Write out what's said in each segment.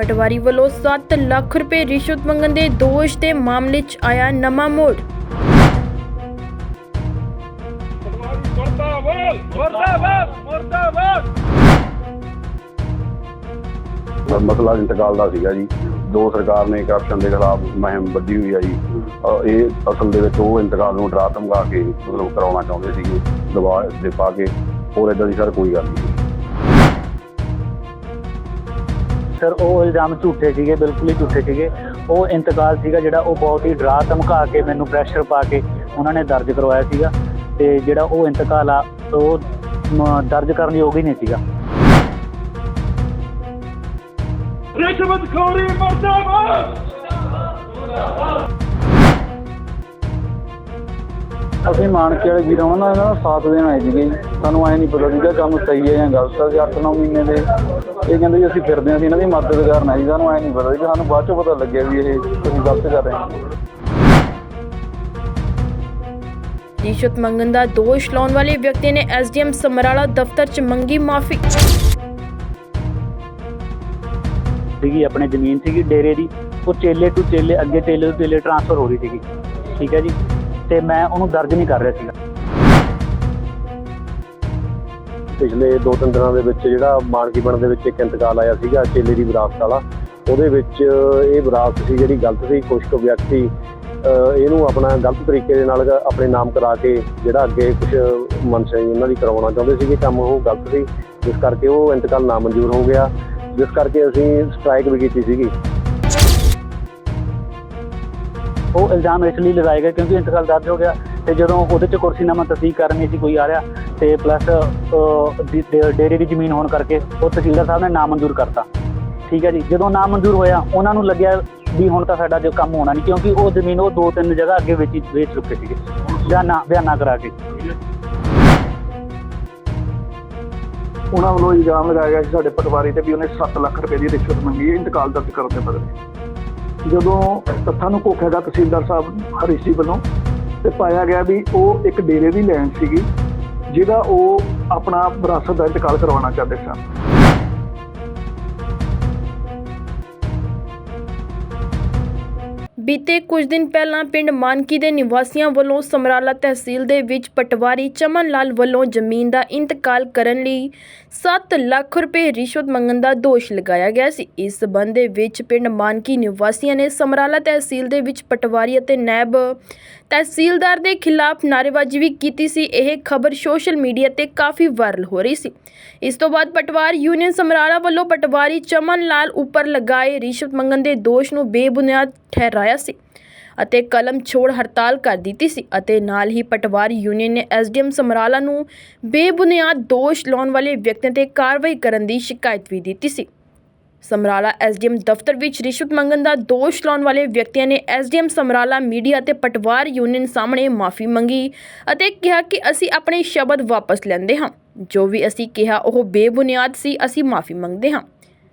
ਪਟਵਾਰੀ ਵੱਲੋਂ 7 ਲੱਖ ਰੁਪਏ ਰਿਸ਼ਵਤ ਮੰਗਣ ਦੇ ਦੋਸ਼ ਦੇ ਮਾਮਲੇ 'ਚ ਆਇਆ ਨਵਾਂ ਮੋੜ। ਮਸਲਾ ਇੰਤਕਾਲ ਦਾ ਸੀਗਾ ਜੀ। ਜੋ ਸਰਕਾਰ ਨੇ ਕਰਪਸ਼ਨ ਦੇ ਖਿਲਾਫ ਮੁਹਿੰਮ ਵੱਡੀ ਹੋਈ ਆ ਜੀ। ਇਹ ਅਸਲ ਦੇ ਵਿੱਚ ਉਹ ਇੰਤਕਾਲ ਨੂੰ ਡਰਾ ਧਮਕਾ ਕੇ ਮਤਲਬ ਕਰਾਉਣਾ ਚਾਹੁੰਦੇ ਸੀਗੇ। ਦਬਾਅ ਦੇ ਪਾ ਕੇ। ਹੋਰ ਇਦਾਂ ਦੀ ਸਰ ਕੋਈ ਗੱਲ ਨਹੀਂ। ਸਰ, ਉਹ ਇਲਜ਼ਾਮ ਝੂਠੇ ਸੀਗੇ, ਬਿਲਕੁਲ ਹੀ ਝੂਠੇ ਸੀਗੇ। ਉਹ ਇੰਤਕਾਲ ਸੀਗਾ ਜਿਹੜਾ ਉਹ ਬਹੁਤ ਹੀ ਡਰਾ ਧਮਕਾ ਕੇ ਮੈਨੂੰ ਪ੍ਰੈਸ਼ਰ ਪਾ ਕੇ ਉਹਨਾਂ ਨੇ ਦਰਜ ਕਰਵਾਇਆ ਸੀਗਾ ਤੇ ਜਿਹੜਾ ਉਹ ਇੰਤਕਾਲ ਆ, ਉਹ ਦਰਜ ਕਰਨ ਯੋਗ ਹੀ ਨਹੀਂ ਸੀਗਾ। ਰਿਸ਼ਵਤ ਖੋਰੀ ਮੁਰਦਾਬਾਦ! ਅਸੀਂ ਮਾਨਕੇ ਵਾਲੇ ਵੀਰਾਂ ਨਾਲ ਇਹਨਾਂ ਦਾ ਸਾਥ ਦੇਣ ਆਏ ਸੀਗੇ ਜੀ। ਸਾਨੂੰ ਐ ਨਹੀਂ ਪਤਾ ਸੀਗਾ ਕੰਮ ਸਹੀ ਹੈ ਜਾਂ ਗਲਤ ਹੈ ਅਸੀਂ 8-9 ਮਹੀਨੇ ਦੇ। ਇਹ ਕਹਿੰਦੇ ਜੀ ਅਸੀਂ ਫਿਰਦੇ ਹਾਂ ਅਸੀਂ ਇਹਨਾਂ ਦੀ ਮਦਦ ਕਰਨਾ ਜੀ। ਸਾਨੂੰ ਐ ਨਹੀਂ ਪਤਾ ਸੀ ਸਾਨੂੰ ਬਾਅਦ ਚੋਂ ਪਤਾ ਲੱਗਿਆ ਵੀ ਇਹ ਅਸੀਂ ਗਲਤ ਕਰ ਰਹੇ ਹਾਂ। ਰਿਸ਼ਵਤ ਮੰਗਣ ਦਾ ਦੋਸ਼ ਲਾਉਣ ਵਾਲੇ ਵਿਅਕਤੀ ਨੇ ਐਸਡੀਐਮ ਸਮਰਾਲਾ ਦਫ਼ਤਰ 'ਚ ਮੰਗੀ ਮਾਫੀ। ਸੀਗੀ ਆਪਣੇ ਜ਼ਮੀਨ ਸੀਗੀ ਡੇਰੇ ਦੀ। ਉਹ ਚੇਲੇ ਟੂ ਚੇਲੇ ਅੱਗੇ ਚੇਲੇ ਤੋਂ ਚੇਲੇ ਟ੍ਰਾਂਸਫਰ ਹੋ ਰਹੀ ਸੀਗੀ। ਠੀਕ ਹੈ ਜੀ? ਤੇ ਮੈਂ ਉਹਨੂੰ ਦਰਜ ਨਹੀਂ ਕਰ ਰਿਹਾ ਸੀਗਾ। ਪਿਛਲੇ 2-3 ਦਿਨਾਂ ਦੇ ਵਿੱਚ ਜਿਹੜਾ ਮਾਨਕੀਪਣ ਦੇ ਵਿੱਚ ਇੱਕ ਇੰਤਕਾਲ ਆਇਆ ਸੀਗਾ, ਚੇਲੇ ਦੀ ਵਿਰਾਸਤ ਵਾਲਾ। ਉਹਦੇ ਵਿੱਚ ਇਹ ਵਿਰਾਸਤ ਸੀ, ਜਿਹੜੀ ਗਲਤ ਸੀ ਕੁਝ ਕੁ ਵਿਅਕਤੀ ਇਹਨੂੰ ਆਪਣਾ ਗਲਤ ਤਰੀਕੇ ਦੇ ਨਾਲ ਆਪਣੇ ਨਾਮ ਕਰਾ ਕੇ ਜਿਹੜਾ ਅੱਗੇ ਕੁਝ ਮਨਸ਼ਾ ਸੀ ਉਹਨਾਂ ਦੀ ਕਰਵਾਉਣਾ ਚਾਹੁੰਦੇ ਸੀਗੇ, ਕੰਮ ਉਹ ਗਲਤ ਸੀ। ਜਿਸ ਕਰਕੇ ਉਹ ਇੰਤਕਾਲ ਨਾ ਮਨਜ਼ੂਰ ਹੋ ਗਿਆ। ਜਿਸ ਕਰਕੇ ਅਸੀਂ ਸਟ੍ਰਾਈਕ ਵੀ ਕੀਤੀ ਸੀਗੀ। ਉਹ ਇਲਜ਼ਾਮ ਇਸ ਲਈ ਲਗਾਏ ਗਏ ਕਿਉਂਕਿ ਇੰਤਕਾਲ ਦਰਜ ਹੋ ਗਿਆ ਤੇ ਜਦੋਂ ਉਹਦੇ ਚ ਕੁਰਸੀਨਾਮਾ ਤਸਦੀਕ ਕਰਨ ਸੀ ਕੋਈ ਆ ਰਿਹਾ ਤੇ ਪਲੱਸ ਡੇਰੇ ਦੀ ਜ਼ਮੀਨ ਹੋਣ ਕਰਕੇ ਉਹ ਤਹਿਸੀਲਦਾਰ ਸਾਹਿਬ ਨੇ ਨਾਮਨਜ਼ੂਰ ਕਰਤਾ। ਠੀਕ ਹੈ ਜੀ? ਜਦੋਂ ਨਾਮਨਜ਼ੂਰ ਹੋਇਆ, ਉਹਨਾਂ ਨੂੰ ਲੱਗਿਆ ਵੀ ਹੁਣ ਤਾਂ ਸਾਡਾ ਜੋ ਕੰਮ ਹੋਣਾ ਨਹੀਂ ਕਿਉਂਕਿ ਉਹ ਜ਼ਮੀਨ ਉਹ ਦੋ ਤਿੰਨ ਜਗ੍ਹਾ ਅੱਗੇ ਵੇਚੀ, ਵੇਚ ਚੁੱਕੇ ਸੀਗੇ। ਬਿਆਨਾ ਬਿਆਨਾ ਕਰਾ ਕੇ। ਉਹਨਾਂ ਵੱਲੋਂ ਇਲਜ਼ਾਮ ਲਗਾਇਆ ਗਿਆ ਸੀ ਸਾਡੇ ਪਟਵਾਰੀ ਤੇ ਵੀ ਉਹਨੇ 7 ਲੱਖ ਰੁਪਏ ਦੀ ਰਿਸ਼ਵਤ ਮੰਗੀ ਹੈ, ਇੰਤਕਾਲ ਦਰਜ ਕਰਨ ਦੇ ਬਦਲੇ। ਜਦੋਂ ਤੱਥਾਂ ਨੂੰ ਘੋਖਿਆ ਗਿਆ, ਤਹਿਸੀਲਦਾਰ ਸਾਹਿਬ ਹਰੀਸ਼ੀ ਵੱਲੋਂ, ਤੇ ਪਾਇਆ ਗਿਆ ਵੀ ਉਹ ਇੱਕ ਡੇਰੇ ਦੀ ਲੈਂਡ ਸੀਗੀ, ਜਿਹਦਾ ਉਹ ਆਪਣਾ ਵਿਰਾਸਤ ਦਾ ਇੰਤਕਾਲ ਕਰਵਾਉਣਾ ਚਾਹੁੰਦੇ ਸਨ। ਬੀਤੇ ਕੁਝ ਦਿਨ ਪਹਿਲਾਂ ਪਿੰਡ ਮਾਨਕੀ ਦੇ ਨਿਵਾਸੀਆਂ ਵੱਲੋਂ ਸਮਰਾਲਾ ਤਹਿਸੀਲ ਦੇ ਵਿੱਚ ਪਟਵਾਰੀ ਚਮਨ ਲਾਲ ਵੱਲੋਂ ਜ਼ਮੀਨ ਦਾ ਇੰਤਕਾਲ ਕਰਨ ਲਈ 7 ਲੱਖ ਰੁਪਏ ਰਿਸ਼ਵਤ ਮੰਗਣ ਦਾ ਦੋਸ਼ ਲਗਾਇਆ ਗਿਆ ਸੀ। ਇਸ ਸਬੰਧ ਦੇ ਵਿੱਚ ਪਿੰਡ ਮਾਨਕੀ ਨਿਵਾਸੀਆਂ ਨੇ ਸਮਰਾਲਾ ਤਹਿਸੀਲ ਦੇ ਵਿੱਚ ਪਟਵਾਰੀ ਅਤੇ ਨਾਇਬ ਤਹਿਸੀਲਦਾਰ ਦੇ ਖਿਲਾਫ ਨਾਅਰੇਬਾਜ਼ੀ ਵੀ ਕੀਤੀ ਸੀ। ਇਹ ਖਬਰ ਸੋਸ਼ਲ ਮੀਡੀਆ ਤੇ ਕਾਫੀ ਵਾਇਰਲ ਹੋ ਰਹੀ ਸੀ। ਇਸ ਤੋਂ ਬਾਅਦ ਪਟਵਾਰ ਯੂਨੀਅਨ ਸਮਰਾਲਾ ਵੱਲੋਂ ਪਟਵਾਰੀ ਚਮਨ ਲਾਲ ਉੱਪਰ ਲਗਾਏ ਰਿਸ਼ਵਤ ਮੰਗਣ ਦੇ ਦੋਸ਼ ਨੂੰ ਬੇਬੁਨਿਆਦ ਠਹਿਰਾਇਆ ਸੀ ਅਤੇ ਕਲਮ ਛੋੜ ਹੜਤਾਲ ਕਰ ਦਿੱਤੀ ਸੀ ਅਤੇ ਨਾਲ ਹੀ ਪਟਵਾਰੀ ਯੂਨੀਅਨ ਨੇ ਐਸਡੀਐਮ ਸਮਰਾਲਾ ਨੂੰ ਬੇਬੁਨਿਆਦ ਦੋਸ਼ ਲਾਉਣ ਵਾਲੇ ਵਿਅਕਤੀਆਂ ਤੇ ਕਾਰਵਾਈ ਕਰਨ ਦੀ ਸ਼ਿਕਾਇਤ ਵੀ ਦਿੱਤੀ ਸੀ। ਸਮਰਾਲਾ ਐਸਡੀਐਮ ਦਫ਼ਤਰ ਵਿੱਚ ਰਿਸ਼ਵਤ ਮੰਗਣ ਦਾ ਦੋਸ਼ ਲਾਉਣ ਵਾਲੇ ਵਿਅਕਤੀਆਂ ਨੇ ਐਸਡੀਐਮ ਸਮਰਾਲਾ ਮੀਡੀਆ ਅਤੇ ਪਟਵਾਰ ਯੂਨੀਅਨ ਸਾਹਮਣੇ ਮਾਫੀ ਮੰਗੀ ਅਤੇ ਕਿਹਾ ਕਿ ਅਸੀਂ ਆਪਣੇ ਸ਼ਬਦ ਵਾਪਸ ਲੈਂਦੇ ਹਾਂ। ਜੋ ਵੀ ਅਸੀਂ ਕਿਹਾ, ਉਹ ਬੇਬੁਨਿਆਦ ਸੀ, ਅਸੀਂ ਮਾਫੀ ਮੰਗਦੇ ਹਾਂ।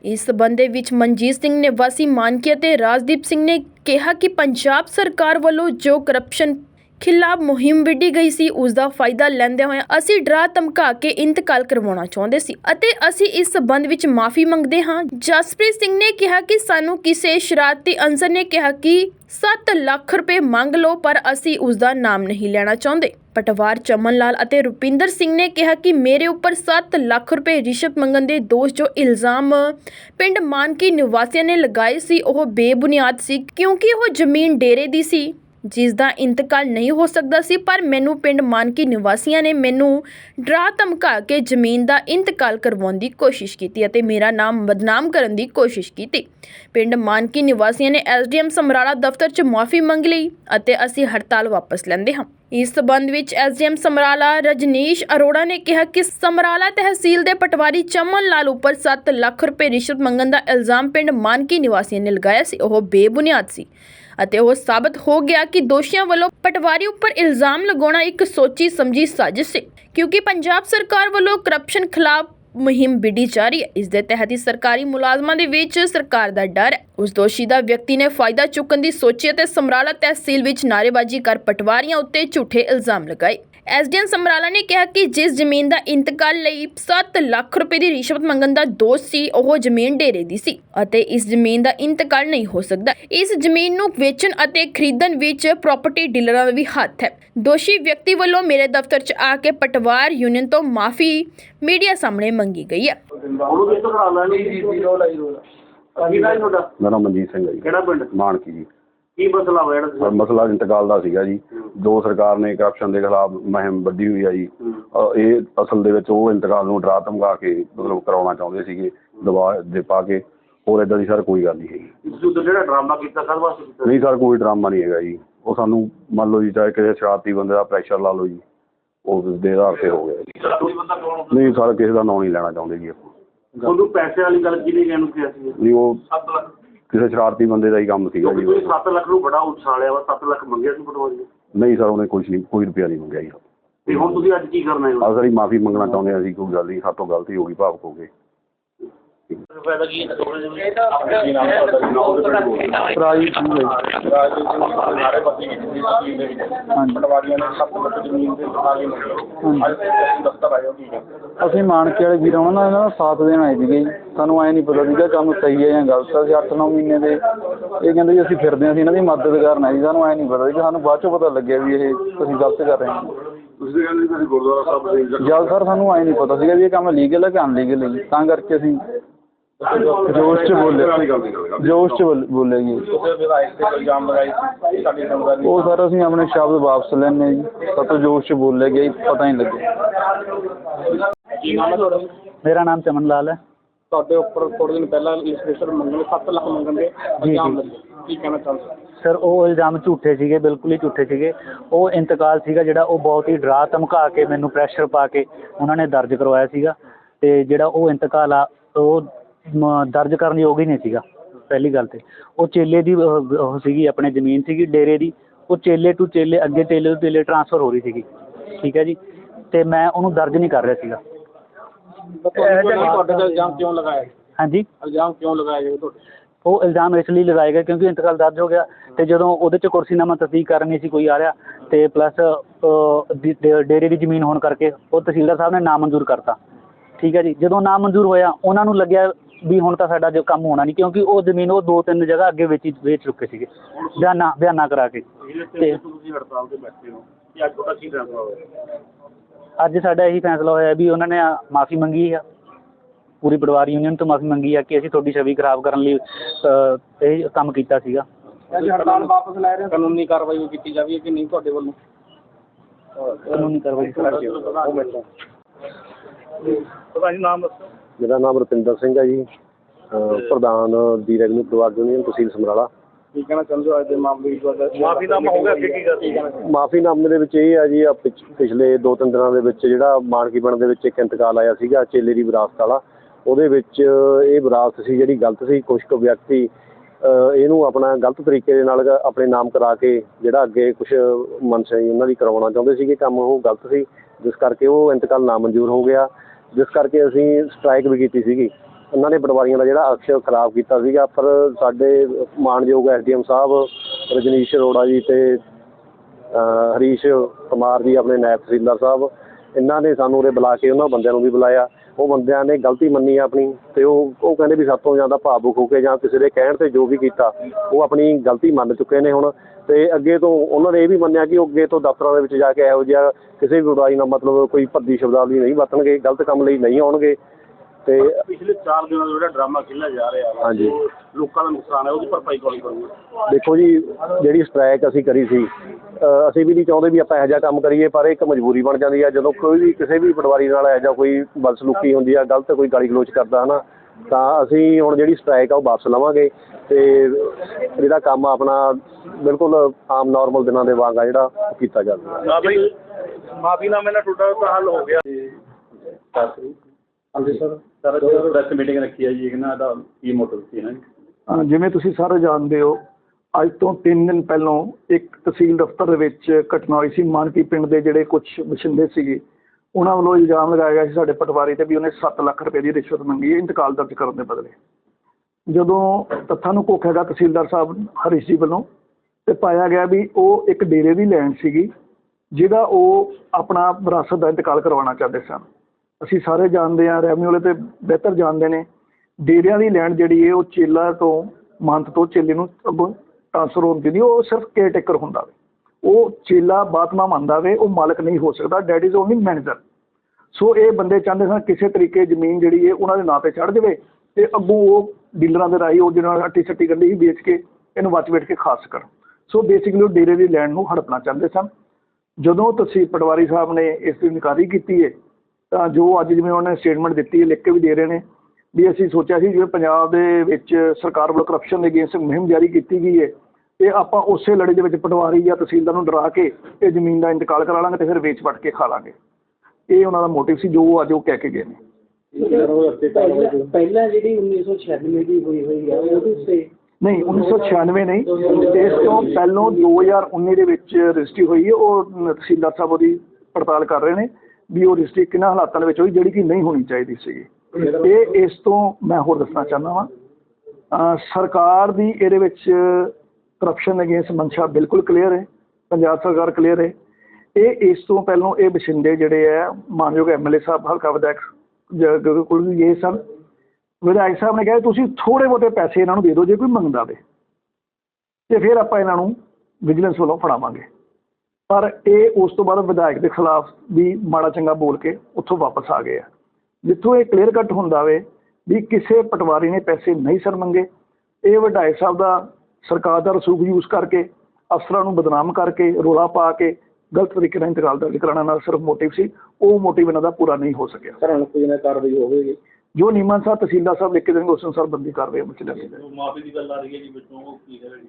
ਇਸ ਸਬੰਧ ਵਿੱਚ ਮਨਜੀਤ ਸਿੰਘ ਨੇ ਵਾਸੀ ਮਾਨਕੀ ਅਤੇ ਰਾਜਦੀਪ ਸਿੰਘ ਨੇ ਕਿਹਾ ਕਿ ਪੰਜਾਬ ਸਰਕਾਰ ਵੱਲੋਂ ਜੋ ਕਰਪਸ਼ਨ ਖਿਲਾਫ ਮੁਹਿੰਮ ਵਿੱਢੀ ਗਈ ਸੀ ਉਸ ਦਾ ਫਾਇਦਾ ਲੈਂਦਿਆਂ ਹੋਏ ਅਸੀਂ ਡਰਾ ਧਮਕਾ ਕੇ ਇੰਤਕਾਲ ਕਰਵਾਉਣਾ ਚਾਹੁੰਦੇ ਸੀ ਅਤੇ ਅਸੀਂ ਇਸ ਸਬੰਧ ਵਿੱਚ ਮਾਫੀ ਮੰਗਦੇ ਹਾਂ। ਜਸਪ੍ਰੀਤ ਸਿੰਘ ਨੇ ਕਿਹਾ ਕਿ ਸਾਨੂੰ ਕਿਸੇ ਸ਼ਰਾਰਤੀ ਅਨਸਰ ਨੇ ਕਿਹਾ ਕਿ 7 ਲੱਖ ਰੁਪਏ ਮੰਗ ਲਓ, ਪਰ ਅਸੀਂ ਉਸ ਦਾ ਨਾਮ ਨਹੀਂ ਲੈਣਾ ਚਾਹੁੰਦੇ। ਪਟਵਾਰ ਚਮਨ ਲਾਲ ਅਤੇ ਰੁਪਿੰਦਰ ਸਿੰਘ ਨੇ ਕਿਹਾ ਕਿ ਮੇਰੇ ਉੱਪਰ 7 ਲੱਖ ਰੁਪਏ ਰਿਸ਼ਵਤ ਮੰਗਣ ਦੇ ਦੋਸ਼ ਜੋ ਇਲਜ਼ਾਮ ਪਿੰਡ ਮਾਨਕੀ ਨਿਵਾਸੀਆਂ ਨੇ ਲਗਾਏ ਸੀ, ਉਹ ਬੇਬੁਨਿਆਦ ਸੀ ਕਿਉਂਕਿ ਉਹ ਜ਼ਮੀਨ ਡੇਰੇ ਦੀ ਸੀ। ਜਿਸ ਦਾ ਇੰਤਕਾਲ ਨਹੀਂ ਹੋ ਸਕਦਾ ਸੀ, ਪਰ ਮੈਨੂੰ ਪਿੰਡ ਮਾਨਕੀ ਨਿਵਾਸੀਆਂ ਨੇ ਮੈਨੂੰ ਡਰਾ ਧਮਕਾ ਕੇ ਜ਼ਮੀਨ ਦਾ ਇੰਤਕਾਲ ਕਰਵਾਉਣ ਦੀ ਕੋਸ਼ਿਸ਼ ਕੀਤੀ ਅਤੇ ਮੇਰਾ ਨਾਮ ਬਦਨਾਮ ਕਰਨ ਦੀ ਕੋਸ਼ਿਸ਼ ਕੀਤੀ। ਪਿੰਡ ਮਾਨਕੀ ਨਿਵਾਸੀਆਂ ਨੇ ਐਸਡੀਐਮ ਸਮਰਾਲਾ ਦਫ਼ਤਰ 'ਚ ਮਾਫੀ ਮੰਗ ਲਈ ਅਤੇ ਅਸੀਂ ਹੜਤਾਲ ਵਾਪਸ ਲੈਂਦੇ ਹਾਂ। ਇਸ ਸਬੰਧ ਵਿੱਚ ਐਸਡੀਐਮ ਸਮਰਾਲਾ ਰਜਨੀਸ਼ ਅਰੋੜਾ ਨੇ ਕਿਹਾ ਕਿ ਸਮਰਾਲਾ ਤਹਿਸੀਲ ਦੇ ਪਟਵਾਰੀ ਚਮਨ ਲਾਲ ਉੱਪਰ 7 ਲੱਖ ਰੁਪਏ ਰਿਸ਼ਵਤ ਮੰਗਣ ਦਾ ਇਲਜ਼ਾਮ ਪਿੰਡ ਮਾਨਕੀ ਨਿਵਾਸੀਆਂ ਨੇ ਲਗਾਇਆ ਸੀ। ਉਹ ਬੇਬੁਨਿਆਦ ਸੀ ਅਤੇ ਉਹ ਸਾਬਤ ਹੋ ਗਿਆ ਕਿ ਦੋਸ਼ੀਆਂ ਵੱਲੋਂ ਪਟਵਾਰੀ ਉੱਪਰ ਇਲਜ਼ਾਮ ਲਗਾਉਣਾ ਇੱਕ ਸੋਚੀ ਸਮਝੀ ਸਾਜ਼ਿਸ਼ ਸੀ। ਕਿਉਂਕਿ ਪੰਜਾਬ ਸਰਕਾਰ ਵੱਲੋਂ ਕਰਪਸ਼ਨ ਖਿਲਾਫ ਮੁਹਿੰਮ ਵਿੱਢੀ ਜਾ ਰਹੀ ਹੈ। ਇਸ ਦੇ ਤਹਿਤ ਹੀ ਸਰਕਾਰੀ ਮੁਲਾਜ਼ਮਾਂ ਦੇ ਵਿੱਚ ਸਰਕਾਰ ਦਾ ਡਰ ਹੈ। ਉਸ ਦੋਸ਼ੀ ਦਾ ਵਿਅਕਤੀ ਨੇ ਫਾਇਦਾ ਚੁੱਕਣ ਦੀ ਸੋਚੀ ਅਤੇ ਸਮਰਾਲਾ ਤਹਿਸੀਲ ਵਿੱਚ ਨਾਅਰੇਬਾਜ਼ੀ ਕਰ ਪਟਵਾਰੀਆਂ ਉੱਤੇ ਝੂਠੇ ਇਲਜ਼ਾਮ ਲਗਾਏ। ਐਸਡੀਐਮ ਸਮਰਾਲਾ ਨੇ ਕਿਹਾ ਕਿ ਜਿਸ ਜ਼ਮੀਨ ਦਾ ਇੰਤਕਾਲ ਲਈ 7 ਲੱਖ ਰੁਪਏ ਦੀ ਰਿਸ਼ਵਤ ਮੰਗਣ ਦਾ ਦੋਸ਼ ਸੀ ਉਹ ਜ਼ਮੀਨ ਡੇਰੇ ਦੀ ਸੀ ਅਤੇ ਇਸ ਜ਼ਮੀਨ ਦਾ ਇੰਤਕਾਲ ਨਹੀਂ ਹੋ ਸਕਦਾ। ਇਸ ਜ਼ਮੀਨ ਨੂੰ ਵੇਚਣ ਅਤੇ ਖਰੀਦਣ ਵਿੱਚ ਪ੍ਰਾਪਰਟੀ ਡੀਲਰਾਂ ਦਾ ਵੀ ਹੱਥ ਹੈ। ਦੋਸ਼ੀ ਵਿਅਕਤੀ ਵੱਲੋਂ ਮੇਰੇ ਦਫ਼ਤਰ 'ਚ ਆ ਕੇ ਪਟਵਾਰ ਯੂਨੀਅਨ ਤੋਂ ਮਾਫੀ ਮੀਡੀਆ ਸਾਹਮਣੇ ਮੰਗੀ ਗਈ ਹੈ। ਉਹਨੂੰ ਕਿਸ ਤਰ੍ਹਾਂ ਲਾ ਲਈ ਜੀ ਜ਼ੀਰੋ ਲਾਈ ਰੋਲਾ ਕੀ ਨਾਮ ਤੁਹਾਡਾ? ਮੇਰਾ ਨਾਮ ਮਨਜੀਤ ਸਿੰਘ ਹੈ ਜੀ। ਕਿਹੜਾ ਪਿੰਡ? ਮਾਨਕੀ ਜੀ। ਕੀ ਮਸਲਾ ਹੋਇਆ ਜਿਹੜਾ ਮਸਲਾ ਇੰਤਕਾਲ ਦਾ ਸੀਗਾ ਜੀ। ਜੋ ਸਰਕਾਰ ਨੇ ਕਰਪਸ਼ਨ ਦੇ ਖਿਲਾਫ ਮੁਹਿੰਮ ਵੱਡੀ ਹੋਈ ਆ ਜੀ। ਇਹ ਅਸਲ ਦੇ ਵਿੱਚ ਉਹ ਇੰਤਕਾਲ ਨੂੰ ਡਰਾ ਧਮਕਾ ਕੇ ਮਤਲਬ ਕਰਾਉਣਾ ਚਾਹੁੰਦੇ ਸੀਗੇ ਦਬਾਅ ਦੇ ਪਾ ਕੇ। ਹੋਰ ਇਦਾਂ ਦੀ ਸਰ ਕੋਈ ਗੱਲ ਨਹੀਂ ਹੈਗੀ। ਤੁਸੀਂ ਉਦੋਂ ਜਿਹੜਾ ਡਰਾਮਾ ਕੀਤਾ ਕਦ ਵਾਸਤੇ ਕੀਤਾ? ਨਹੀਂ ਸਰ ਕੋਈ ਡਰਾਮਾ ਨਹੀਂ ਹੈਗਾ ਜੀ। ਉਹ ਸਾਨੂੰ ਮੰਨ ਲਓ ਜੀ ਚਾਹੇ ਕਿਸੇ ਸ਼ਰਾਰਤੀ ਬੰਦੇ ਦਾ ਪ੍ਰੈਸ਼ਰ ਲਾ ਲਓ ਜੀ ਉਸ ਦੇ ਆਧਾਰ ਤੇ ਹੋ ਗਿਆ ਜੀ। ਕੋਈ ਬੰਦਾ ਕੌਣ ਨਹੀਂ ਸਰ ਕਿਸੇ ਦਾ ਨਾਂ ਨਹੀਂ ਲੈਣਾ ਚਾਹੁੰਦੇ ਜੀ ਆਪਾਂ। ਤੁਹਾਨੂੰ ਪੈਸੇ ਵਾਲੀ ਗੱਲ ਕਿਹਨੇ ਕਿਹਨੂੰ ਕਿਹਾ ਸੀ? ਨਹੀਂ ਉਹ 7 ਲੱਖ ਕਿਸੇ ਸ਼ਰਾਰਤੀ ਬੰਦੇ ਦਾ ਹੀ ਕੰਮ ਸੀਗਾ ਕਿਉਂਕਿ ਜੀ ਤੁਸੀਂ 7 ਲੱਖ ਨੂੰ ਬੜਾ ਉਛਾਲਿਆ ਵਾ 7 ਲੱਖ ਮੰਗਿਆ ਸੀ ਪਟਵਾਰੀ ਨੇ? ਨਹੀਂ ਸਰ ਉਹਨੇ ਕੁਝ ਨਹੀਂ ਕੋਈ ਰੁਪਿਆ ਨਹੀਂ ਮੰਗਿਆ ਜੀ। ਤੇ ਹੁਣ ਤੁਸੀਂ ਅੱਜ ਕੀ ਕਰਨਾ ਹੈ? ਆ ਸਰ ਮਾਫੀ ਮੰਗਣਾ ਚਾਹੁੰਦੇ ਹਾਂ ਅਸੀਂ ਕੋਈ ਗੱਲ ਨਹੀਂ ਸਾਤੋਂ ਗਲਤੀ ਹੋ ਗਈ ਭਾਵਕ ਹੋ ਗਏ। ਫਾਇਦਾ ਕੀ ਹੈ ਥੋੜੇ ਜਿਹੇ ਰਾਜੀ ਸਿੰਘ ਸਾਰੇ ਬੱਤੀ ਕੀਤੀ ਸੀ ਦੇ ਵਿੱਚ ਪਟਵਾਰੀਆਂ ਨੇ 7 ਲੱਖ ਜ਼ਮੀਨ ਦੇ ਬਣਾ ਕੇ ਮੰਗੀ ਅੱਜ ਤੁਸੀਂ ਦਫ਼ਤਰ ਆਏ ਹੋ ਕੀ ਹੈ ਅਸੀਂ ਮਾਨਕੇ ਵਾਲੇ ਵੀਰ ਉਹਨਾਂ ਦਾ ਸਾਥ ਦੇਣ ਆਏ ਸੀਗੇ ਜੀ। ਸਾਨੂੰ ਐ ਨਹੀਂ ਪਤਾ ਸੀਗਾ ਕੰਮ ਸਹੀ ਹੈ ਜਾਂ ਗਲਤ ਹੈ ਅਸੀਂ 8-9 ਮਹੀਨੇ ਦੇ ਇਹ ਕਹਿੰਦੇ ਜੀ ਅਸੀਂ ਫਿਰਦੇ ਹਾਂ ਅਸੀਂ ਇਹਨਾਂ ਦੀ ਮਦਦ ਕਰਨ ਆਏ ਜੀ ਸਾਨੂੰ ਐ ਨਹੀਂ ਪਤਾ ਸੀ ਕਿ ਸਾਨੂੰ ਬਾਅਦ ਚੋਂ ਪਤਾ ਲੱਗਿਆ ਵੀ ਇਹ ਅਸੀਂ ਗਲਤ ਕਰ ਰਹੇ ਹਾਂ ਤੁਸੀਂ ਕਹਿੰਦੇ ਤੁਸੀਂ ਗੁਰਦੁਆਰਾ ਸਾਹਿਬ ਦੇ ਜਦ ਸਰ ਸਾਨੂੰ ਐ ਨਹੀਂ ਪਤਾ ਸੀਗਾ ਵੀ ਇਹ ਕੰਮ ਲੀਗਲ ਹੈ ਕਿ ਅਨਲੀਗਲ ਹੈ ਜੀ। ਤਾਂ ਕਰਕੇ ਅਸੀਂ ਜੋਸ਼ 'ਚ ਬੋਲੇ ਜੋਸ਼ 'ਚ ਬੋਲ- ਬੋਲੇ ਜੀ ਉਹ ਸਰ ਅਸੀਂ ਆਪਣੇ ਸ਼ਬਦ ਵਾਪਸ ਲੈਣੇ ਜੀ। ਸਾਤੋਂ ਜੋਸ਼ 'ਚ ਬੋਲੇ ਗਏ ਪਤਾ ਹੀ ਨਹੀਂ ਲੱਗਿਆ। ਕੀ ਨਾਮ ਹੈ ਤੁਹਾਡਾ? ਮੇਰਾ ਨਾਮ ਚਮਨ ਲਾਲ ਹੈ। ਤੁਹਾਡੇ ਉੱਪਰ ਥੋੜੇ ਦਿਨ ਪਹਿਲਾਂ ਇਨਸਪੈਕਟਰ ਮੰਗਣ 7 ਲੱਖ ਮੰਗਣ ਦੇ ਇਲਜ਼ਾਮ ਲੱਗੇ। ਕੀ ਕਹਿਣਾ ਚਾਹੁੰਦੇ ਸਰ ਉਹ ਇਲਜ਼ਾਮ ਝੂਠੇ ਸੀਗੇ ਬਿਲਕੁਲ ਹੀ ਝੂਠੇ ਸੀਗੇ। ਉਹ ਇੰਤਕਾਲ ਸੀਗਾ ਜਿਹੜਾ ਉਹ ਬਹੁਤ ਹੀ ਡਰਾ ਧਮਕਾ ਕੇ ਮੈਨੂੰ ਪ੍ਰੈਸ਼ਰ ਪਾ ਕੇ ਉਹਨਾਂ ਨੇ ਦਰਜ ਕਰਵਾਇਆ ਸੀਗਾ। ਤੇ ਜਿਹੜਾ ਉਹ ਇੰਤਕਾਲ ਆ ਉਹ ਦਰਜ ਕਰਨ ਯੋਗ ਹੀ ਨਹੀਂ ਸੀਗਾ ਪਹਿਲੀ ਗੱਲ ਤੇ। ਉਹ ਚੇਲੇ ਦੀ ਉਹ ਸੀਗੀ ਆਪਣੇ ਜ਼ਮੀਨ ਸੀਗੀ ਡੇਰੇ ਦੀ। ਉਹ ਚੇਲੇ ਟੂ ਚੇਲੇ ਅੱਗੇ ਚੇਲੇ ਤੋਂ ਚੇਲੇ ਟ੍ਰਾਂਸਫਰ ਹੋ ਰਹੀ ਸੀਗੀ। ਠੀਕ ਹੈ ਜੀ? ਤੇ ਮੈਂ ਉਹਨੂੰ ਦਰਜ ਨਹੀਂ ਕਰ ਰਿਹਾ ਸੀਗਾ। ਤੁਹਾਡੇ ਤੇ ਇਲਜ਼ਾਮ ਕਿਉਂ ਲਗਾਇਆ? ਹਾਂਜੀ? ਇਲਜ਼ਾਮ ਕਿਉਂ ਲਗਾਇਆ ਗਏ ਤੁਹਾਡੇ ਉਹ ਇਲਜ਼ਾਮ ਇਸ ਲਈ ਲਗਾਏ ਗਏ ਕਿਉਂਕਿ ਇੰਤਕਾਲ ਦਰਜ ਹੋ ਗਿਆ ਤੇ ਜਦੋਂ ਉਹਦੇ ਚ ਕੁਰਸੀਨਾਮਾ ਤਸਦੀਕ ਕਰਨੀ ਸੀ ਕੋਈ ਆ ਰਿਹਾ ਤੇ ਪਲੱਸ ਡੇਰੇ ਦੀ ਜ਼ਮੀਨ ਹੋਣ ਕਰਕੇ ਉਹ ਤਹਿਸੀਲਦਾਰ ਸਾਹਿਬ ਨੇ ਨਾਮਨਜ਼ੂਰ ਕਰਤਾ। ਠੀਕ ਹੈ ਜੀ? ਜਦੋਂ ਨਾਮਨਜ਼ੂਰ ਹੋਇਆ ਉਹਨਾਂ ਨੂੰ ਲੱਗਿਆ ਵੀ ਹੁਣ ਤਾਂ ਸਾਡਾ ਜੋ ਕੰਮ ਹੋਣਾ ਨਹੀਂ ਕਿਉਂਕਿ ਉਹ ਜ਼ਮੀਨ ਉਹ ਦੋ ਤਿੰਨ ਜਗ੍ਹਾ ਅੱਗੇ ਵੇਚੀ ਵੇਚ ਚੁੱਕੇ ਸੀਗੇ। ਬਿਆਨਾ ਬਿਆਨਾ ਕਰਾ ਕੇ। ਤੇ ਤੁਸੀਂ ਹੜਤਾਲ ਤੇ ਬੈਠੇ ਹੋ ਕਿ ਅੱਜ ਤੁਹਾਡਾ ਕੀ ਫੈਸਲਾ ਹੋਇਆ ਅੱਜ ਸਾਡਾ ਇਹੀ ਫੈਸਲਾ ਹੋਇਆ ਵੀ ਉਹਨਾਂ ਨੇ ਮਾਫੀ ਮੰਗੀ ਆ। ਪੂਰੀ ਪਟਵਾਰੀ ਯੂਨੀਅਨ ਤੋਂ ਮਾਫੀ ਮੰਗੀ ਆ ਕਿ ਅਸੀਂ ਤੁਹਾਡੀ ਛਵੀ ਖਰਾਬ ਕਰਨ ਲਈ ਇਹ ਕੰਮ ਕੀਤਾ ਸੀਗਾ। ਅੱਜ ਹੜਤਾਲ ਵਾਪਸ ਲੈ ਰਹੇ ਹੋ। ਕਾਨੂੰਨੀ ਕਾਰਵਾਈ ਵੀ ਕੀਤੀ ਜਾਵੇ ਕਿ ਨਹੀਂ ਤੁਹਾਡੇ ਵੱਲੋਂ? ਕਾਨੂੰਨੀ ਕਾਰਵਾਈ ਪਤਾ ਨਹੀਂ ਨਾਮ ਦੱਸੋ। ਮੇਰਾ ਨਾਮ ਰੁਪਿੰਦਰ ਸਿੰਘ ਹੈ ਜੀ ਅਹ ਪ੍ਰਧਾਨ ਦੀ ਰੈਵਨਿਊ ਪਰਿਵਾਰ ਯੂਨੀਅਨ ਤਹਿਸੀਲ ਸਮਰਾਲਾ। ਕੀ ਕਹਿਣਾ ਚਾਹੁੰਦੇ ਹੋ ਅੱਜ ਦੇ ਮਾਮਲੇ ਵਿੱਚ ਮਾਫੀਨਾਮਾ ਹੋ ਗਿਆ ਅੱਗੇ ਕੀ ਗੱਲ ਮਾਫੀਨਾਮੇ ਦੇ ਵਿੱਚ ਇਹ ਹੈ ਜੀ ਆ ਪਿਛ- ਪਿਛਲੇ 2-3 ਦਿਨਾਂ ਦੇ ਵਿੱਚ ਜਿਹੜਾ ਮਾਨਕੀਪਣ ਦੇ ਵਿੱਚ ਇੱਕ ਇੰਤਕਾਲ ਆਇਆ ਸੀਗਾ ਚੇਲੇ ਦੀ ਵਿਰਾਸਤ ਵਾਲਾ। ਉਹਦੇ ਵਿੱਚ ਇਹ ਵਿਰਾਸਤ ਸੀ ਜਿਹੜੀ ਗਲਤ ਸੀ ਕੁਝ ਕੁ ਵਿਅਕਤੀ ਅਹ ਇਹਨੂੰ ਆਪਣਾ ਗਲਤ ਤਰੀਕੇ ਦੇ ਨਾਲ ਆਪਣੇ ਨਾਮ ਕਰਾ ਕੇ ਜਿਹੜਾ ਅੱਗੇ ਕੁਝ ਮਨਸ਼ਾ ਸੀ ਉਹਨਾਂ ਦੀ ਕਰਵਾਉਣਾ ਚਾਹੁੰਦੇ ਸੀਗੇ ਕੰਮ ਉਹ ਗਲਤ ਸੀ। ਜਿਸ ਕਰਕੇ ਉਹ ਇੰਤਕਾਲ ਨਾਮਨਜ਼ੂਰ ਹੋ ਗਿਆ। ਜਿਸ ਕਰਕੇ ਅਸੀਂ ਸਟ੍ਰਾਈਕ ਵੀ ਕੀਤੀ ਸੀਗੀ। ਉਹਨਾਂ ਨੇ ਪਟਵਾਰੀਆਂ ਦਾ ਜਿਹੜਾ ਅਕਸ਼ ਖਰਾਬ ਕੀਤਾ ਸੀਗਾ। ਪਰ ਸਾਡੇ ਮਾਨਯੋਗ ਐਸਡੀਐਮ ਸਾਹਿਬ, ਰਜਨੀਸ਼ ਅਰੋੜਾ ਜੀ ਤੇ ਹਰੀਸ਼ ਕੁਮਾਰ ਜੀ, ਆਪਣੇ ਨਾਇਬ ਤਹਿਸੀਲਦਾਰ ਸਾਹਿਬ, ਇਹਨਾਂ ਨੇ ਸਾਨੂੰ ਉਰੇ ਬੁਲਾ ਕੇ ਉਹਨਾਂ ਬੰਦਿਆਂ ਨੂੰ ਵੀ ਬੁਲਾਇਆ। ਉਹ ਬੰਦਿਆਂ ਨੇ ਗਲਤੀ ਮੰਨੀ ਆਪਣੀ ਤੇ ਉਹ ਉਹ ਕਹਿੰਦੇ ਵੀ ਸਾਤੋਂ ਜ਼ਿਆਦਾ ਭਾਵੁਕ ਹੋ ਕੇ ਜਾਂ ਕਿਸੇ ਦੇ ਕਹਿਣ ਤੇ ਜੋ ਵੀ ਕੀਤਾ ਉਹ ਆਪਣੀ ਗਲਤੀ ਮੰਨ ਚੁੱਕੇ ਨੇ ਹੁਣ ਤੇ ਅੱਗੇ ਤੋਂ ਉਹਨਾਂ ਨੇ ਇਹ ਵੀ ਮੰਨਿਆ ਕਿ ਉਹ ਅੱਗੇ ਤੋਂ ਦਫ਼ਤਰਾਂ ਦੇ ਵਿੱਚ ਜਾ ਕੇ ਇਹੋ ਜਿਹਾ ਕਿਸੇ ਵੀ ਬੁਰਾਈ ਨਾਲ ਮਤਲਬ ਕੋਈ ਭੱਦੀ ਸ਼ਬਦਾਵਲੀ ਨਹੀਂ ਵਰਤਣਗੇ ਗਲਤ ਕੰਮ ਲਈ ਨਹੀਂ ਆਉਣਗੇ ਤੇ ਪਿਛਲੇ 4 ਦਿਨਾਂ ਤੋਂ ਜਿਹੜਾ ਡਰਾਮਾ ਖੇਲਿਆ ਜਾ ਰਿਹਾ ਵਾ, ਹਾਂਜੀ। ਲੋਕਾਂ ਦਾ ਨੁਕਸਾਨ ਹੈ ਉਹਦੀ ਭਰਪਾਈ ਕੌਣ ਕਰੂਗਾ ਦੇਖੋ ਜੀ ਜਿਹੜੀ ਸਟ੍ਰਾਈਕ ਅਸੀਂ ਕਰੀ ਸੀ ਅਸੀਂ ਵੀ ਨਹੀਂ ਚਾਹੁੰਦੇ ਵੀ ਆਪਾਂ ਇਹੋ ਜਿਹਾ ਕੰਮ ਕਰੀਏ ਪਰ ਇਹ ਇੱਕ ਮਜਬੂਰੀ ਬਣ ਜਾਂਦੀ ਹੈ ਜਦੋਂ ਕੋਈ ਵੀ ਕਿਸੇ ਵੀ ਪਟਵਾਰੀ ਨਾਲ ਇਹੋ ਜਿਹਾ ਕੋਈ ਬਦਸਲੂਕੀ ਹੁੰਦੀ ਆ ਗਲਤ ਕੋਈ ਗਾਲੀ ਗਲੋਚ ਕਰਦਾ ਹਨਾ ਤਾਂ ਅਸੀਂ ਹੁਣ ਜਿਹੜੀ ਸਟ੍ਰਾਈਕ ਆ ਉਹ ਵਾਪਸ ਲਵਾਂਗੇ ਤੇ ਜਿਹੜਾ ਕੰਮ ਆ ਆਪਣਾ ਬਿਲਕੁਲ ਆਮ ਨਾਰਮਲ ਦਿਨਾਂ ਦੇ ਵਾਂਗ ਆ ਜਿਹੜਾ ਉਹ ਕੀਤਾ ਜਾਵੇ ਨਾ ਬਈ ਮਾਫੀਨਾਮੇ ਨਾਲ ਤੁਹਾਡਾ ਤਾਂ ਹੱਲ ਹੋ ਗਿਆ। ਹਾਂਜੀ ਸਰ। ਸਰ ਪ੍ਰੈਸ ਮੀਟਿੰਗ ਰੱਖੀ ਹੈ ਜੀ ਇਹਨਾਂ ਦਾ ਕੀ ਮੋਟਿਵ ਸੀ ਨਾ ਜਿਵੇਂ ਤੁਸੀਂ ਸਾਰੇ ਜਾਣਦੇ ਹੋ ਅੱਜ ਤੋਂ 3 ਦਿਨ ਪਹਿਲਾਂ ਇੱਕ ਤਹਿਸੀਲ ਦਫ਼ਤਰ ਦੇ ਵਿੱਚ ਘਟਨਾ ਹੋਈ ਸੀ, ਮਾਨਕੀ ਪਿੰਡ ਦੇ ਜਿਹੜੇ ਕੁਝ ਵਸਿੰਦੇ ਸੀਗੇ, ਉਹਨਾਂ ਵੱਲੋਂ ਇਲਜ਼ਾਮ ਲਗਾਇਆ ਗਿਆ ਸੀ ਸਾਡੇ ਪਟਵਾਰੀ ਤੇ ਵੀ ਉਹਨੇ 7 ਲੱਖ ਰੁਪਏ ਦੀ ਰਿਸ਼ਵਤ ਮੰਗੀ ਹੈ, ਇੰਤਕਾਲ ਦਰਜ ਕਰਨ ਦੇ ਬਦਲੇ। ਜਦੋਂ ਤੱਥਾਂ ਨੂੰ ਘੋਖਿਆ ਗਿਆ, ਤਹਿਸੀਲਦਾਰ ਸਾਹਿਬ ਹਰੀਸ਼ ਜੀ ਵੱਲੋਂ, ਤੇ ਪਾਇਆ ਗਿਆ ਵੀ ਉਹ ਇੱਕ ਡੇਰੇ ਦੀ ਲੈਂਡ ਸੀਗੀ, ਜਿਹਦਾ ਉਹ ਆਪਣਾ ਵਿਰਾਸਤ ਦਾ ਇੰਤਕਾਲ ਕਰਵਾਉਣਾ ਚਾਹੁੰਦੇ ਸਨ। ਅਸੀਂ ਸਾਰੇ ਜਾਣਦੇ ਹਾਂ, ਰੈਵਨਿਊ ਵਾਲੇ ਤੇ ਬਿਹਤਰ ਜਾਣਦੇ ਨੇ, ਡੇਰਿਆਂ ਦੀ ਲੈਂਡ ਜਿਹੜੀ ਹੈ, ਉਹ ਚੇਲਾ ਤੋਂ, ਮੰਤ ਤੋਂ, ਚੇਲੇ ਨੂੰ ਅੱਗੋਂ ਟ੍ਰਾਂਸਫਰ ਹੁੰਦੀ ਨਹੀਂ, ਉਹ ਸਿਰਫ ਕੇਅਰ ਟੇਕਰ ਹੁੰਦਾ ਵੇ। ਉਹ ਚੇਲਾ ਬਾਤਮਾ ਮੰਨਦਾ ਵੇ, ਉਹ ਮਾਲਕ ਨਹੀਂ ਹੋ ਸਕਦਾ that is only manager so ਇਹ ਬੰਦੇ ਚਾਹੁੰਦੇ ਸਨ ਕਿਸੇ ਤਰੀਕੇ ਜ਼ਮੀਨ ਜਿਹੜੀ ਹੈ ਉਹਨਾਂ ਦੇ ਨਾਂ ਤੇ ਚੜ੍ਹ ਜਾਵੇ ਤੇ ਅੱਗੋਂ ਉਹ ਡੀਲਰਾਂ ਦੇ ਰਾਹੀਂ ਉਹ ਜਿਹਨਾਂ ਨਾਲ ਅੱਟੀ ਸੱਟੀ ਗੱਡੀ ਹੀ ਵੇਚ ਕੇ ਇਹਨੂੰ ਵੱਚ ਵੇਚ ਕੇ ਖਾਸ ਸਕਣ ਸੋ ਬੇਸਿਕਲੀ ਉਹ ਡੇਰੇ ਦੀ ਲੈਂਡ ਨੂੰ ਹੜਪਣਾ ਚਾਹੁੰਦੇ ਸਨ। ਜਦੋਂ ਤੁਸੀਂ ਪਟਵਾਰੀ ਸਾਹਿਬ ਨੇ ਇਸ ਦੀ ਇਨਕਾਰੀ ਕੀਤੀ ਹੈ ਤਾਂ ਜੋ ਅੱਜ ਜਿਵੇਂ ਉਹਨਾਂ ਨੇ ਸਟੇਟਮੈਂਟ ਦਿੱਤੀ ਹੈ ਲਿਖ ਕੇ ਵੀ ਦੇ ਰਹੇ ਨੇ ਵੀ ਅਸੀਂ ਸੋਚਿਆ ਸੀ ਜਿਵੇਂ ਪੰਜਾਬ ਦੇ ਵਿੱਚ ਸਰਕਾਰ ਵੱਲੋਂ ਕਰਪਸ਼ਨ ਦੇ ਅਗੇਂਸਟ ਮੁਹਿੰਮ ਜਾਰੀ ਕੀਤੀ ਗਈ ਹੈ ਤੇ ਆਪਾਂ ਉਸੇ ਲੜੀ ਦੇ ਵਿੱਚ ਪਟਵਾਰੀ ਜਾਂ ਤਹਿਸੀਲਦਾਰ ਨੂੰ ਡਰਾ ਕੇ ਇਹ ਜ਼ਮੀਨ ਦਾ ਇੰਤਕਾਲ ਕਰਾ ਲਾਂਗੇ ਤੇ ਫਿਰ ਵੇਚ ਵਟ ਕੇ ਖਾ ਲਾਂਗੇ। ਇਹ ਉਹਨਾਂ ਦਾ ਮੋਟਿਵ ਸੀ ਜੋ ਅੱਜ ਉਹ ਕਹਿ ਕੇ ਗਏ ਨੇ। ਪਹਿਲਾਂ ਜਿਹੜੀ 1996 ਦੀ ਹੋਈ ਹੋਈ ਹੈ ਉਹਦੇ ਸੇ। ਨਹੀਂ 1996 ਨਹੀਂ ਇਸ ਤੋਂ ਪਹਿਲੋਂ 2019 ਦੇ ਵਿੱਚ ਰਜਿਸਟਰੀ ਹੋਈ ਹੈ ਉਹ ਤਹਿਸੀਲਦਾਰ ਸਾਹਿਬ ਉਹਦੀ ਪੜਤਾਲ ਕਰ ਰਹੇ ਨੇ ਵੀ ਉਹ ਰਜਿਸਟਰੀ ਕਿਹਨਾਂ ਹਾਲਾਤਾਂ ਦੇ ਵਿੱਚ ਹੋਈ ਜਿਹੜੀ ਕਿ ਨਹੀਂ ਹੋਣੀ ਚਾਹੀਦੀ ਸੀਗੀ। ਇਹ ਇਸ ਤੋਂ ਮੈਂ ਹੋਰ ਦੱਸਣਾ ਚਾਹੁੰਦਾ ਵਾਂ ਸਰਕਾਰ ਦੀ ਇਹਦੇ ਵਿੱਚ ਕਰਪਸ਼ਨ ਅਗੇਂਸਟ ਮਨਸ਼ਾ ਬਿਲਕੁਲ ਕਲੀਅਰ ਹੈ, ਪੰਜਾਬ ਸਰਕਾਰ ਕਲੀਅਰ ਹੈ। ਇਹ ਇਸ ਤੋਂ ਪਹਿਲਾਂ ਇਹ ਬਸ਼ਿੰਦੇ ਜਿਹੜੇ ਆ ਮਾਨਯੋਗ ਐਮਐਲਏ ਸਾਹਿਬ, ਹਲਕਾ ਵਿਧਾਇਕ ਕੋਲ ਵੀ ਇਹ ਸਨ, ਵਿਧਾਇਕ ਸਾਹਿਬ ਨੇ ਕਿਹਾ, ਤੁਸੀਂ ਥੋੜੇ ਬਹੁਤੇ ਪੈਸੇ ਇਹਨਾਂ ਨੂੰ ਦੇ ਦਿਓ, ਜੇ ਕੋਈ ਮੰਗਦਾ ਵੇ ਤੇ ਫਿਰ ਆਪਾਂ ਇਹਨਾਂ ਨੂੰ ਵਿਜੀਲੈਂਸ ਵੱਲੋਂ ਫੜਾਵਾਂਗੇ। ਪਰ ਇਹ ਉਸ ਤੋਂ ਬਾਅਦ ਵਿਧਾਇਕ ਦੇ ਖਿਲਾਫ ਵੀ ਮਾੜਾ ਚੰਗਾ ਬੋਲ ਕੇ ਉੱਥੋਂ ਵਾਪਸ ਆ ਗਏ ਆ। ਜਿੱਥੋਂ ਇਹ ਕਲੀਅਰ ਕੱਟ ਹੁੰਦਾ ਵੇ ਵੀ ਕਿਸੇ ਪਟਵਾਰੀ ਨੇ ਪੈਸੇ ਨਹੀਂ ਸਰ ਮੰਗੇ ਇਹ ਵਿਧਾਇਕ ਸਾਹਿਬ ਦਾ ਸਰਕਾਰ ਦਾ ਰਸੂਖ ਯੂਜ਼ ਕਰਕੇ ਅਫਸਰਾਂ ਨੂੰ ਬਦਨਾਮ ਕਰਕੇ ਰੋਲਾ ਪਾ ਕੇ ਗਲਤ ਤਰੀਕੇ ਨਾਲ ਇੰਤਕਾਲ ਦਰਜ ਕਰਾਉਣਾ ਨਾਲ ਸਿਰਫ ਮੋਟਿਵ ਸੀ ਉਹ ਮੋਟਿਵ ਇਹਨਾਂ ਦਾ ਪੂਰਾ ਨਹੀਂ ਹੋ ਸਕਿਆ। ਸਰ ਹੁਣ ਕੋਈ ਨਾ ਕਾਰਵਾਈ ਹੋਵੇਗੀ। ਜੋ ਨੀਮਨ ਸਾਹਿਬ ਤਹਿਸੀਲਦਾਰ ਸਾਹਿਬ ਲਿਖ ਕੇ ਦੇਣਗੇ ਉਸ ਅਨੁਸਾਰ ਬੰਦੀ ਕਾਰਵਾਈ ਅਮਲ ਚ ਲਿਆਂਦੀ ਜਾਏਗੀ ਮਾਫੀ ਦੀ ਗੱਲ ਆ ਰਹੀ ਹੈ ਜੀ ਵਿੱਚੋਂ ਉਹ ਕੀ ਕਰੇਗੀ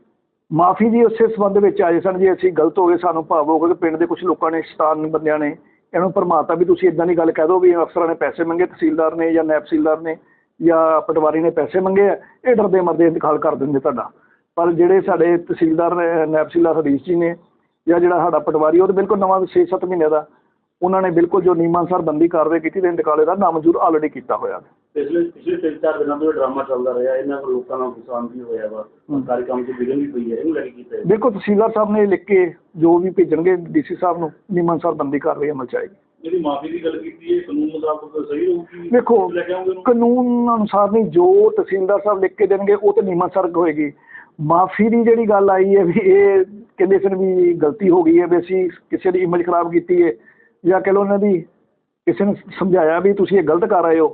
ਮਾਫੀ ਜੀ ਉਸੇ ਸੰਬੰਧ ਵਿੱਚ ਆਏ ਸਨ ਜੀ ਅਸੀਂ ਗਲਤ ਹੋ ਗਏ ਸਾਨੂੰ ਭਾਵ ਹੋ ਗਿਆ ਕਿ ਪਿੰਡ ਦੇ ਕੁਝ ਲੋਕਾਂ ਨੇ ਸ਼ਤਾਨ ਬੰਦਿਆਂ ਨੇ ਇਹਨੂੰ ਭਰਮਾਤਾ ਵੀ ਤੁਸੀਂ ਇਦਾਂ ਦੀ ਗੱਲ ਕਹਿ ਦਿਓ ਵੀ ਅਫਸਰਾਂ ਨੇ ਪੈਸੇ ਮੰਗੇ, ਤਹਿਸੀਲਦਾਰ ਨੇ ਜਾਂ ਨਾਇਬ ਤਹਿਸੀਲਦਾਰ ਨੇ ਜਾਂ ਪਟਵਾਰੀ ਨੇ ਪੈਸੇ ਮੰਗੇ ਆ, ਇਹ ਡਰਦੇ ਮਰਦੇ ਇੰਤਕਾਲ ਕਰ ਦਿੰਦੇ ਤੁਹਾਡਾ। ਪਰ ਜਿਹੜੇ ਸਾਡੇ ਤਹਿਸੀਲਦਾਰ ਨੇ ਨਾਇਬ ਤਹਿਸੀਲਦਾਰ ਹਰੀਸ਼ ਜੀ ਨੇ ਜਾਂ ਜਿਹੜਾ ਸਾਡਾ ਪਟਵਾਰੀ, ਉਹ ਤਾਂ ਬਿਲਕੁਲ ਨਵਾਂ 6-7 ਮਹੀਨੇ ਦਾ, ਉਹਨਾਂ ਨੇ ਬਿਲਕੁਲ ਜੋ ਨੀਮਾਂ ਅਨੁਸਾਰ ਬੰਦੀ ਕਾਰਵਾਈ ਕੀਤੀ ਤੇ ਇੰਤਕਾਲ ਇਹਦਾ ਨਾਮਨਜ਼ੂਰ ਆਲਰੇਡੀ ਕੀਤਾ ਹੋਇਆ। ਪਿਛਲੇ ਪਿਛਲੇ ਤਿੰਨ ਚਾਰ ਦਿਨਾਂ ਤੋਂ ਇਹ ਡਰਾਮਾ ਚੱਲਦਾ ਰਿਹਾ ਇਹਨਾਂ ਕੋਲ ਲੋਕਾਂ ਨਾਲ ਕਿਸਾਨ ਵੀ ਹੋਇਆ ਵਾ ਸਰਕਾਰੀ ਕੰਮ ਤੋਂ ਵਿਗਨ ਵੀ ਪਈ ਹੈ ਇਹਨੂੰ ਲੈ ਕੇ ਕੀਤਾ ਹੈ ਬਿਲਕੁਲ ਤਹਿਸੀਲਦਾਰ ਸਾਹਿਬ ਨੇ ਲਿਖ ਕੇ ਜੋ ਵੀ ਭੇਜਣਗੇ ਡੀਸੀ ਸਾਹਿਬ ਨੂੰ ਨੀਮਾਂ ਅਨੁਸਾਰ ਬੰਦੀ ਕਾਰਵਾਈ ਅਮਲ ਚ ਆਏਗੀ। ਜਿਹੜੀ ਮਾਫੀ ਦੀ ਗੱਲ ਕੀਤੀ ਹੈ ਕਾਨੂੰਨ ਮੁਤਾਬਕ ਸਹੀ ਲੈ ਕੇ ਆਉਂਗੇ ਉਹਨੂੰ? ਕਾਨੂੰਨ ਅਨੁਸਾਰ ਨਹੀਂ ਜੋ ਤਹਿਸੀਲਦਾਰ ਸਾਹਿਬ ਲਿਖ ਕੇ ਦੇਣਗੇ ਉਹ ਤੇ ਨੀਮਾ ਸਰਕ ਹੋਏਗੀ। ਮਾਫੀ ਦੀ ਜਿਹੜੀ ਗੱਲ ਆਈ ਹੈ ਵੀ ਇਹ ਕਹਿੰਦੇ ਸਨ ਵੀ ਗਲਤੀ ਹੋ ਗਈ ਹੈ ਵੀ ਅਸੀਂ ਕਿਸੇ ਦੀ ਇਮੇਜ ਖਰਾਬ ਕੀਤੀ ਹੈ ਜਾਂ ਕਹਿ ਲਓ ਉਹਨਾਂ ਦੀ ਕਿਸੇ ਨੂੰ ਸਮਝਾਇਆ ਵੀ ਤੁਸੀਂ ਇਹ ਗਲਤ ਕਰ ਰਹੇ ਹੋ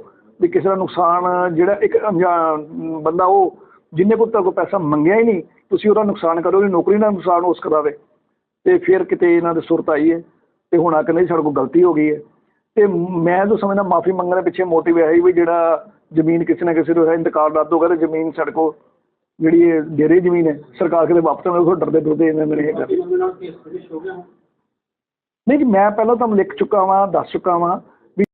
ਵੀ ਕਿਸੇ ਦਾ ਨੁਕਸਾਨ ਜਿਹੜਾ ਇੱਕ ਬੰਦਾ ਉਹ ਜਿੰਨੇ ਕੋਲ ਤੁਹਾਡੇ ਪੈਸਾ ਮੰਗਿਆ ਹੀ ਨਹੀਂ ਤੁਸੀਂ ਉਹਦਾ ਨੁਕਸਾਨ ਕਰੋ ਉਹਦੀ ਨੌਕਰੀ ਨਾਲ ਨੁਕਸਾਨ ਉਸ ਕਰਾਵੇ ਤੇ ਫਿਰ ਕਿਤੇ ਇਹਨਾਂ ਦੇ ਸੁਰਤ ਆਈ ਹੈ ਤੇ ਹੁਣ ਆ ਕਹਿੰਦੇ ਜੀ ਸਾਡੇ ਕੋਲ ਗਲਤੀ ਹੋ ਗਈ ਹੈ ਤੇ ਮੈਂ ਤਾਂ ਸਮਝਦਾ ਮਾਫੀ ਮੰਗਣ ਦੇ ਪਿੱਛੇ ਮੋਟਿਵ ਇਹ ਹੈ ਵੀ ਜਿਹੜਾ ਜ਼ਮੀਨ ਕਿਸੇ ਨਾ ਕਿਸੇ ਦਾ ਇੰਤਕਾਲ ਰੱਦ ਹੋ ਗਿਆ ਤੇ ਜ਼ਮੀਨ ਸਾਡੇ ਕੋਲ ਜਿਹੜੀ ਇਹ ਡੇਰੇ ਜ਼ਮੀਨ ਹੈ ਸਰਕਾਰ ਕਿਤੇ ਵਾਪਸ ਨਾ ਉਹ ਡਰਦੇ ਡਰਦੇ ਇਹਨਾਂ ਨੇ ਇਹ ਕਰ ਨਹੀਂ ਜੀ ਮੈਂ ਪਹਿਲਾਂ ਤੁਹਾਨੂੰ ਲਿਖ ਚੁੱਕਾ ਵਾਂ ਦੱਸ ਚੁੱਕਾ ਵਾਂ